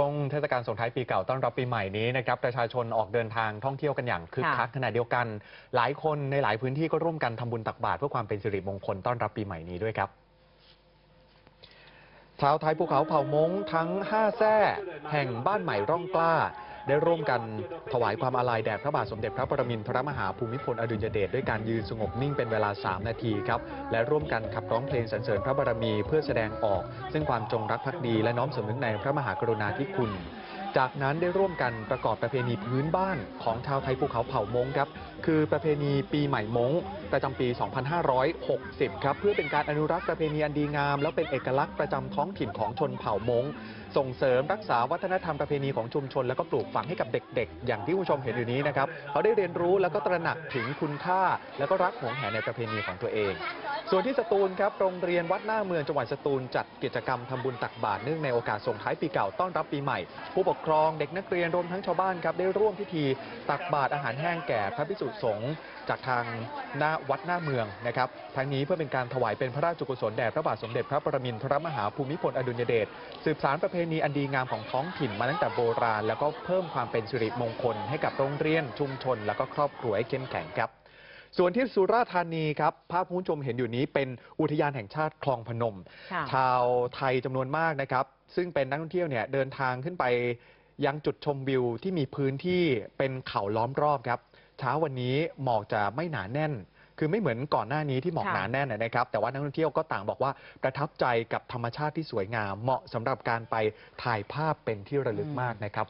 ช่วงเทศกาลส่งท้ายปีเก่าต้อนรับปีใหม่นี้นะครับประชาชนออกเดินทางท่องเที่ยวกันอย่างคึกคักขณะเดียวกัน หลายคนในหลายพื้นที่ก็ร่วมกันทำบุญตักบาตรเพื่อความเป็นสิริมงคลต้อนรับปีใหม่นี้ด้วยครับชาวไทยภูเขาเผ่ามงทั้ง5แท่แห่งบ้านใหม่ร่องกล้า ได้ร่วมกันถวายความอาลัยแด่พระบาทสมเด็จพระปรมินทรมหาภูมิพลอดุลยเดชด้วยการยืนสงบนิ่งเป็นเวลา 3 นาทีครับ และร่วมกันขับร้องเพลงสรรเสริญพระบารมีเพื่อแสดงออก ซึ่งความจงรักภักดีและน้อมสำนึกในพระมหากรุณาธิคุณ จากนั้นได้ร่วมกันประกอบประเพณีพื้นบ้านของชาวไทยภูเขาเผ่ามงครับ คือประเพณีปีใหม่มงประจำปี 2560 ครับ เพื่อเป็นการอนุรักษ์ประเพณีอันดีงาม แล้วเป็นเอกลักษณ์ประจำท้องถิ่นของชนเผ่ามงส่งเสริมรักษาวัฒนธรรมประเพณีของชุมชน แล้วก็ปลูกฝังให้กับเด็ก ๆ อย่างที่คุณผู้ชมเห็นอยู่นี้นะครับเขาได้เรียนรู้แล้วก็ตระหนักถึงคุณค่า แล้วก็รักหวงแหนในประเพณีของตัวเอง ส่วนที่สตูลครับโรงเรียนวัดหน้าเมืองจังหวัดสตูลจัดกิจกรรมทำบุญตักบาตรเนื่องในโอกาสส่งท้ายปีเก่าต้อนรับปีใหม่ผู้ปกครองเด็กนักเรียนรวมทั้งชาวบ้านครับได้ร่วมพิธีตักบาตรอาหารแห้งแก่พระภิกษุสงฆ์จากทางหน้าวัดหน้าเมืองนะครับทั้งนี้เพื่อเป็นการถวายเป็นพระราชกุศลแด่พระบาทสมเด็จพระปรมินทรมหาภูมิพลอดุลยเดชสืบสารประเพณีอันดีงามของท้องถิ่นมาตั้งแต่โบราณ แล้วก็เพิ่มความเป็นสิริมงคล ให้กับโรงเรียนชุมชน แล้วก็ครอบครัวให้เข้มแข็งครับส่วนที่สุราษฎร์ธานีครับ ภาพคุณผู้ชมเห็นอยู่นี้เป็นอุทยานแห่งชาติคลองพนมค่ะชาวไทยจำนวนมากนะครับ ซึ่งเป็นนักท่องเที่ยวเนี่ยเดินทางขึ้นไป ยังจุดชมวิวที่มีพื้นที่เป็นเขาล้อมรอบครับ เช้าวันนี้หมอกจะไม่หนาแน่น คือไม่เหมือนก่อนหน้านี้ที่หมอกค่ะหนาแน่นนะครับ แต่ว่านักท่องเที่ยวก็ต่างบอกว่าประทับใจกับธรรมชาติที่สวยงาม เหมาะสำหรับการไปถ่ายภาพเป็นที่ระลึกมากนะครับ